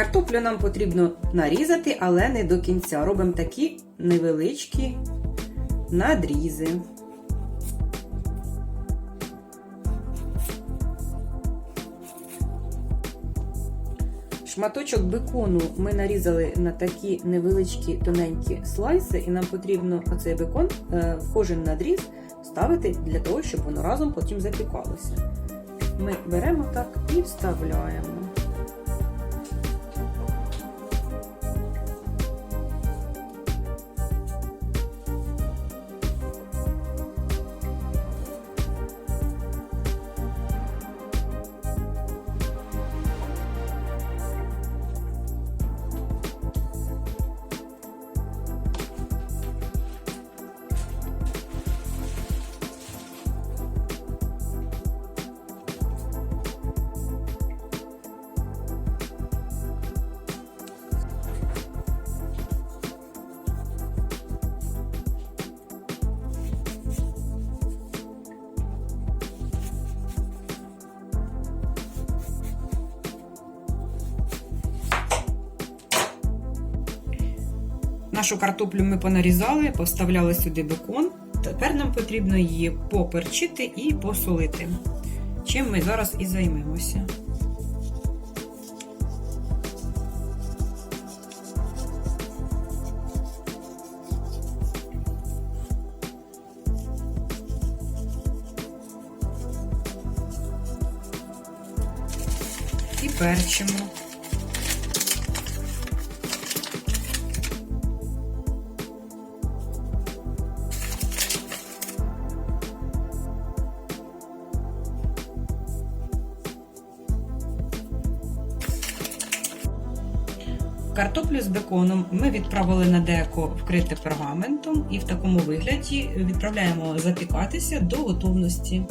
Картоплю нам потрібно нарізати, але не до кінця. Робимо такі невеличкі надрізи. Шматочок бекону ми нарізали на такі невеличкі тоненькі слайси, і нам потрібно оцей бекон е, в кожен надріз ставити для того, щоб воно разом потім запікалося. Ми беремо так і вставляємо. Нашу картоплю ми понарізали, поставляли сюди бекон. Тепер нам потрібно її поперчити і посолити. Чим ми зараз і займемося. Перчимо. Картоплю з беконом ми відправили на деко вкрите пергаментом і в такому вигляді відправляємо запікатися до готовності.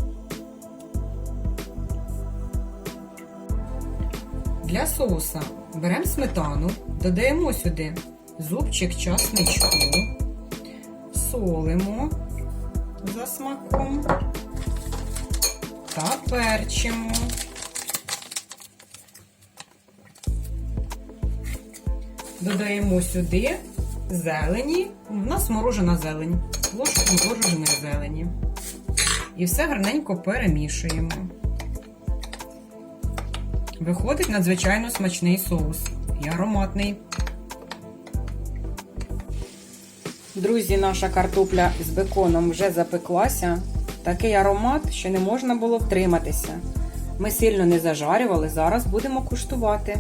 Для соуса беремо сметану, додаємо сюди зубчик часничку, солимо за смаком та перчимо. Додаємо сюди зелені. У нас морожена зелень, ложку мороженої зелені. І все гарненько перемішуємо. Виходить надзвичайно смачний соус і ароматний. Друзі, наша картопля з беконом вже запеклася. Такий аромат, що не можна було втриматися. Ми сильно не зажарювали, зараз будемо куштувати.